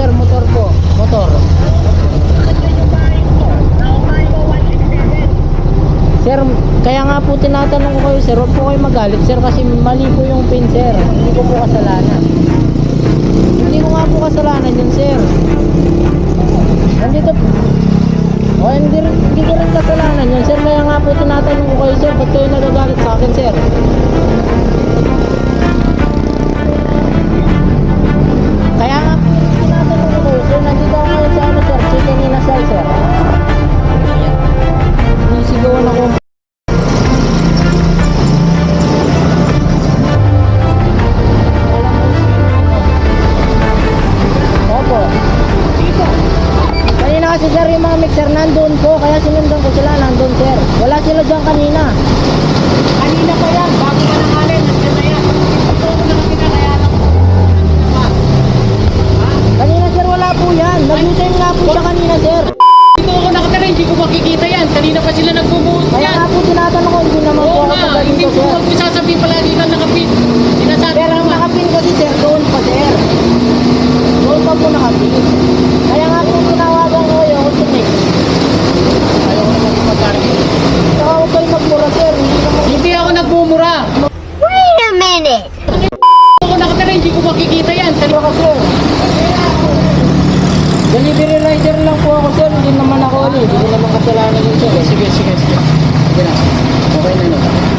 sir, motor po. Motor. Sir, kaya nga po tinatanong ko kayo sir, huwag po kayo magalit sir kasi mali po yung pin sir. Hindi ko po kasalanan. Hindi ko nga po kasalanan yun sir. Nandito o hindi, rin, hindi ko rin kasalanan yun sir. Kaya nga po tinatanong ko kayo sir, ba't kayo nagagalit sa akin sir? Kasi sir yung mga mixer nandun po, kaya sinundan ko sila nandun sir. Wala sila dyan kanina pa yan, bago ka nangalin, nandiyan na yan. Ito ko na kinakayanan ko. Kanina sir wala po yan. Nag-time nga po siya kanina sir. Dito ako nakatira, hindi ko makikita yan. Kanina pa sila nagbubuhos Kaya yan. nga po tinatanong ko, hindi naman po Oo ako nga, pagaling hindi ko ko sir. huwag mo sasabihin palagi ka nakapit. Sinasabi Pero ko ang naman. nakapin kasi sir, doon pa sir. Doon pa po nakapin. Kaya nga po tinawagan ko kayo, kung next. Ayaw ko naman ipag-argue. Saka huwag kayo magmura sir. Hindi naman Hindi ako nagmumura. Wait a minute. Nakatira, hindi ko makikita yan. Pero ka sir. Delivery rider lang po ako sir, hindi naman ako ano, hindi ko naman kasalanan yun sir. Sige, sige, sige. Sige na. Okay na yun.